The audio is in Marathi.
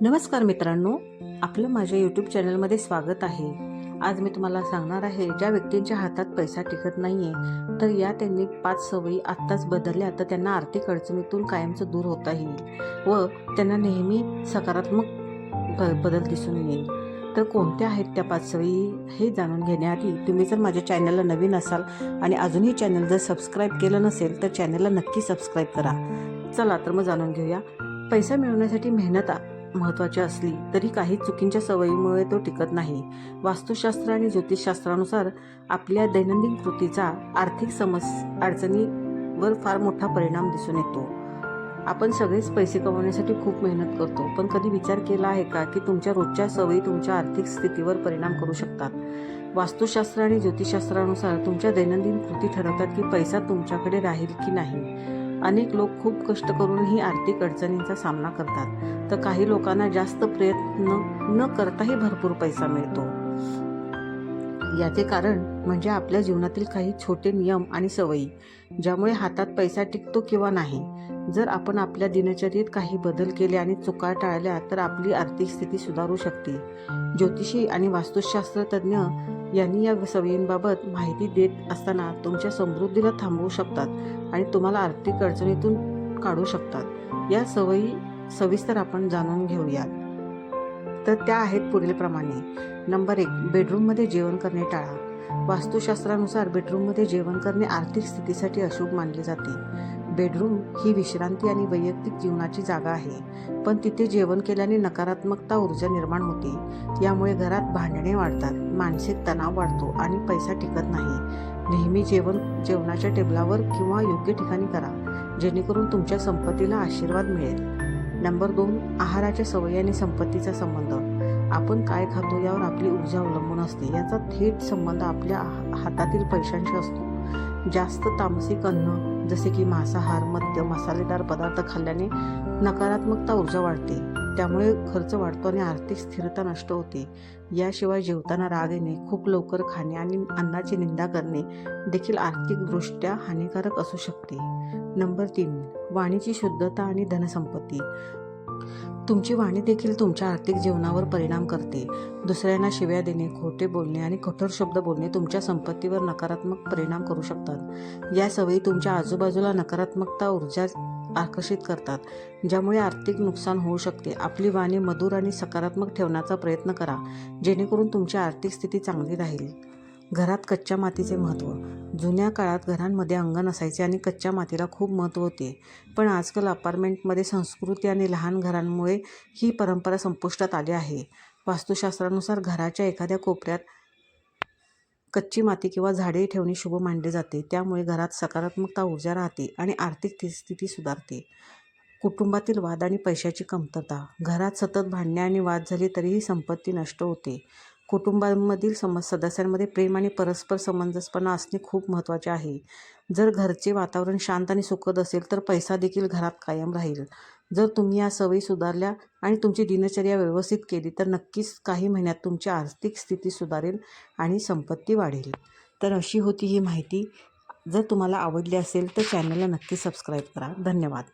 नमस्कार मित्रांनो आपलं माझ्या यूट्यूब चॅनलमध्ये स्वागत आहे. आज मी तुम्हाला सांगणार आहे ज्या व्यक्तींच्या हातात पैसा टिकत नाही आहे तर या त्यांनी पाच सवयी आत्ताच बदलल्या तर त्यांना आर्थिक अडचणीतून कायमचं दूर होता येईल व त्यांना नेहमी सकारात्मक ब बदल दिसून येईल. तर कोणत्या आहेत त्या पाच सवयी हे जाणून घेण्याआधी तुम्ही जर माझ्या चॅनलला नवीन असाल आणि अजूनही चॅनल जर सबस्क्राईब केलं नसेल तर चॅनलला नक्की सबस्क्राईब करा. चला तर मग जाणून घेऊया. पैसा मिळवण्यासाठी मेहनत आ- महत्त्वाची असली तरी काही चुकींच्या सवयीमुळे तो टिकत नाही. वास्तुशास्त्र आणि ज्योतिषशास्त्रानुसार आपल्या दैनंदिन कृतीचा आर्थिक समस अडचणीवर फार मोठा परिणाम दिसून येतो. आपण सगळेच पैसे कमवण्यासाठी खूप मेहनत करतो पण कधी विचार केला आहे का की तुमच्या रोजच्या सवयी तुमच्या आर्थिक स्थितीवर परिणाम करू शकतात? वास्तुशास्त्र आणि ज्योतिषशास्त्रानुसार तुमच्या दैनंदिन कृती ठरवतात की पैसा तुमच्याकडे राहील की नाही. अनेक लोक खूप कष्ट करूनही आर्थिक अडचणींचा सामना करतात. तर काही लोकांना जास्त प्रयत्न न करताही भरपूर पैसा मिळतो. याचे कारण म्हणजे आपल्या जीवनातील काही छोटे नियम आणि सवयी ज्यामुळे हातात पैसा टिकतो किंवा नाही. जर आपण आपल्या दिनचर्येत काही बदल केले आणि चुका टाळल्या तर आपली आर्थिक स्थिती सुधारू शकते. ज्योतिषी आणि वास्तुशास्त्र तज्ज्ञ यांनी या सवयींबाबत माहिती देत असताना तुमच्या समृद्धीला थांबवू शकतात आणि तुम्हाला आर्थिक अडचणीतून काढू शकतात. या सवयी सविस्तर आपण जाणून घेऊयात. तर त्या आहेत पुढीलप्रमाणे नंबर एक बेडरूममध्ये जेवण करणे टाळा. वास्तुशास्त्रानुसार बेडरूममध्ये जेवण करणे आर्थिक स्थितीसाठी अशुभ मानले जाते. बेडरूम ही विश्रांती आणि वैयक्तिक जीवनाची जागा आहे पण तिथे जेवण केल्याने नकारात्मकता ऊर्जा निर्माण होते. यामुळे घरात भांडणे वाढतात मानसिक तणाव वाढतो आणि पैसा टिकत नाही. नेहमी जेवण जेवणाच्या टेबलावर किंवा योग्य ठिकाणी करा जेणेकरून तुमच्या संपत्तीला आशीर्वाद मिळेल. नंबर दोन आहाराच्या सवयी आणि संपत्तीचा संबंध. आपण काय खातो यावर आपली ऊर्जा अवलंबून असते. याचा थेट संबंध आपल्या हातातील पैशांशी असतो. जास्त तामसिक अन्न जसे की मांसाहार मद्य मसालेदार पदार्थ खाल्ल्याने नकारात्मकता ऊर्जा वाढते. त्यामुळे खर्च वाढतो आणि आर्थिक स्थिरता नष्ट होते. याशिवाय जेवताना राग येणे खूप लवकर खाणे आणि अन्नाची निंदा करणे देखील आर्थिकदृष्ट्या हानिकारक असू शकते. नंबर तीन वाणीची शुद्धता आणि धनसंपत्ती. तुमची वाणी देखील तुमच्या आर्थिक जीवनावर परिणाम करते. दुसऱ्यांना शिव्या देणे खोटे बोलणे आणि कठोर शब्द बोलणे तुमच्या संपत्तीवर नकारात्मक परिणाम करू शकतात. या सवयी तुमच्या आजूबाजूला नकारात्मकता ऊर्जा आकर्षित करतात ज्यामुळे आर्थिक नुकसान होऊ शकते. आपली वाणी मधुर आणि सकारात्मक ठेवण्याचा प्रयत्न करा जेणेकरून तुमची आर्थिक स्थिती चांगली राहील. घरात कच्च्या मातीचे महत्त्व. जुन्या काळात घरांमध्ये अंगण असायचे आणि कच्च्या मातीला खूप महत्त्व होते. पण आजकाल अपार्टमेंटमध्ये संस्कृती आणि लहान घरांमुळे ही परंपरा संपुष्टात आली आहे. वास्तुशास्त्रानुसार घराच्या एखाद्या कोपऱ्यात कच्ची माती किंवा झाडे ठेवणे शुभ मानले जाते. त्यामुळे घरात सकारात्मकता ऊर्जा राहते आणि आर्थिक स्थिती सुधारते. कुटुंबातील वाद आणि पैशाची कमतरता. घरात सतत भांडणे आणि वाद झाली तरीही संपत्ती नष्ट होते. कुटुंबामधील सम सदस्यांमध्ये प्रेम आणि परस्पर समंजसपणा असणे खूप महत्त्वाचे आहे. जर घरचे वातावरण शांत आणि सुखद असेल तर पैसा देखील घरात कायम राहील. जर तुम्ही या सवयी सुधारल्या आणि तुमची दिनचर्या व्यवस्थित केली तर नक्कीच काही महिन्यात तुमची आर्थिक स्थिती सुधारेल आणि संपत्ती वाढेल. तर अशी होती ही माहिती. जर तुम्हाला आवडली असेल तर चॅनलला नक्की सबस्क्राईब करा. धन्यवाद.